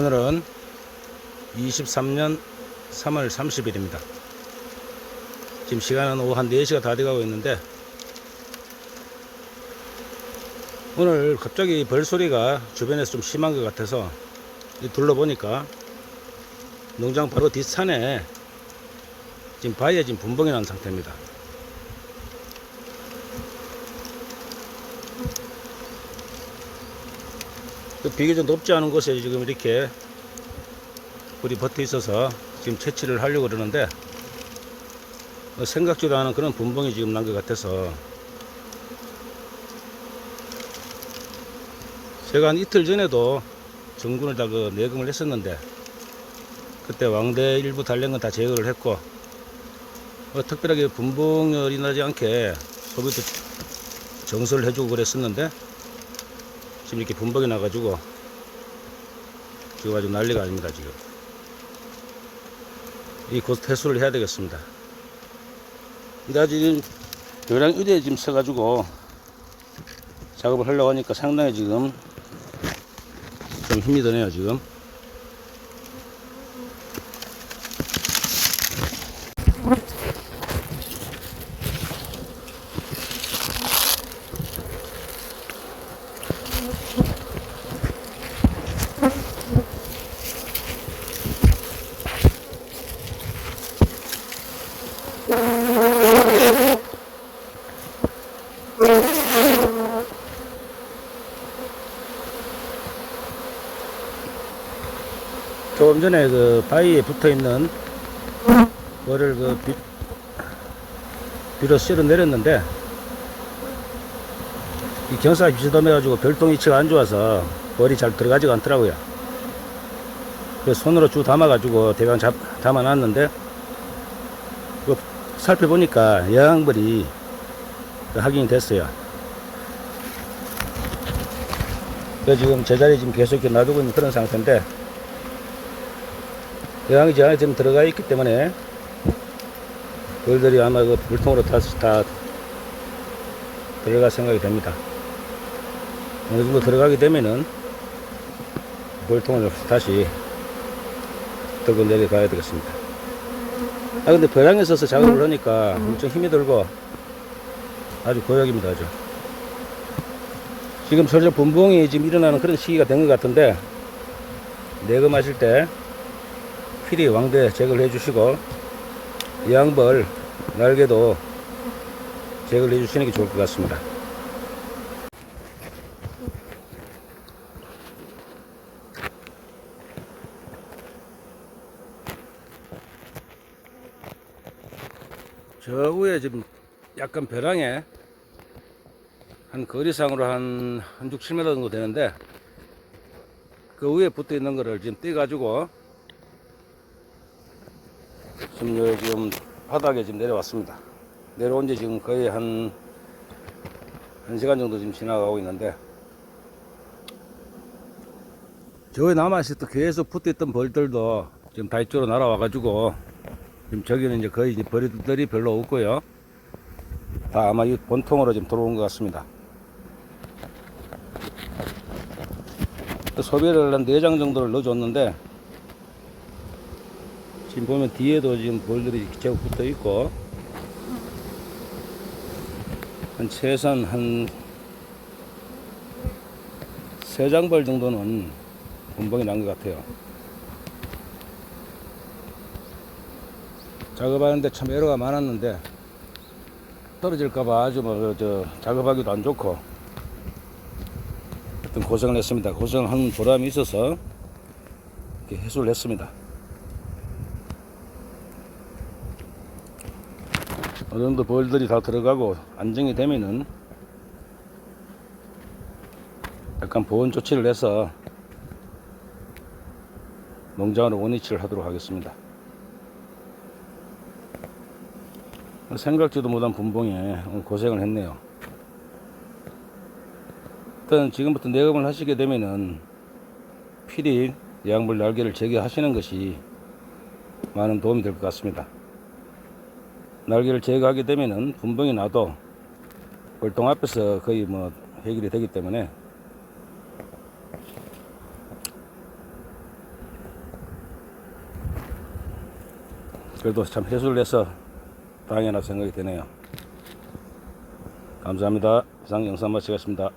오늘은 23년 3월 30일입니다. 지금 시간은 오후 한 4시가 다 돼가고 있는데 오늘 갑자기 벌소리가 주변에서 좀 심한 것 같아서 이 둘러보니까 농장 바로 뒷산에 지금 바위에 지금 분봉이 난 상태입니다. 비교적 높지 않은 곳에 지금 이렇게 불이 붙어 있어서 지금 채취를 하려고 그러는데 어, 생각지도 않은 그런 분봉이 지금 난 것 같아서. 제가 한 이틀 전에도 정군을 다 그 내금을 했었는데 그때 왕대 일부 달린 건 다 제거를 했고 어, 특별하게 분봉열이 나지 않게 소비도 정설을 해주고 그랬었는데 지금 이렇게 분봉이 나가지고 지금 아주 난리가 아닙니다 지금. 이곧 퇴수를 해야 되겠습니다. 근데 아직 벼랑 의대에 지금 서가지고 작업을 하려고 하니까 상당히 지금 좀 힘이 드네요 지금 조금 전에 그 바위에 붙어 있는 거를 그 비, 비로 실어 내렸는데 이 경사가 비스듬해 가지고 별똥 위치가 안 좋아서 벌이 잘 들어가지가 않더라고요. 그래서 손으로 쭉 담아 가지고 대강 잡, 담아 놨는데 그 살펴보니까 여왕벌이 그 확인이 됐어요. 그래서 지금 제자리에 지금 계속 이렇게 놔두고 있는 그런 상태인데 저 안에 지금 들어가 있기 때문에 벌들이 아마 그 물통으로 다, 다 들어갈 생각이 됩니다. 어느 정도 들어가게 되면은 물통을 다시 들고 내려가야 되겠습니다. 아 근데 벼랑에 서서 작업을 하니까 엄청 힘이 들고 아주 고역입니다 아주. 지금 슬슬 분봉이 지금 일어나는 그런 시기가 된 것 같은데 내금 하실 때 필히 왕대 제거를 해주시고 양벌 날개도 제거를 해주시는 게 좋을 것 같습니다. 저 위에 지금 약간 벼랑에 한 거리상으로 한, 한 6, 7m 정도 되는데 그 위에 붙어 있는 거를 지금 떼가지고 지금 여기 지금 바닥에 지금 내려왔습니다. 내려온 지 지금 거의 한, 한 시간 정도 지금 지나가고 있는데, 저기 남아있었던 계속 붙어있던 벌들도 지금 다 이쪽으로 날아와가지고, 지금 저기는 이제 거의 이제 벌들이 별로 없고요. 다 아마 이 본통으로 지금 들어온 것 같습니다. 소비를 한 4장 정도를 넣어줬는데, 지금 보면 뒤에도 지금 볼들이 계속 붙어 있고 한 최소한 한 세 장벌 정도는 분봉이 난 것 같아요. 작업하는데 참 에러가 많았는데 떨어질까봐 아주 뭐 저 작업하기도 안 좋고 하여튼 고생을 했습니다. 고생한 보람이 있어서 이렇게 해소를 했습니다. 어느 정도 벌들이 다 들어가고 안정이 되면은 약간 보온 조치를 해서 농장으로 원위치를 하도록 하겠습니다. 생각지도 못한 분봉에 고생을 했네요. 일단 지금부터 내업을 하시게 되면은 필히 약물 날개를 제거하시는 것이 많은 도움이 될 것 같습니다. 날개를 제거하게 되면은 분봉이 나도 월동 앞에서 거의 뭐 해결이 되기 때문에 그래도 참 해수를 해서 다행이나 생각이 드네요. 감사합니다. 이상 영상 마치겠습니다.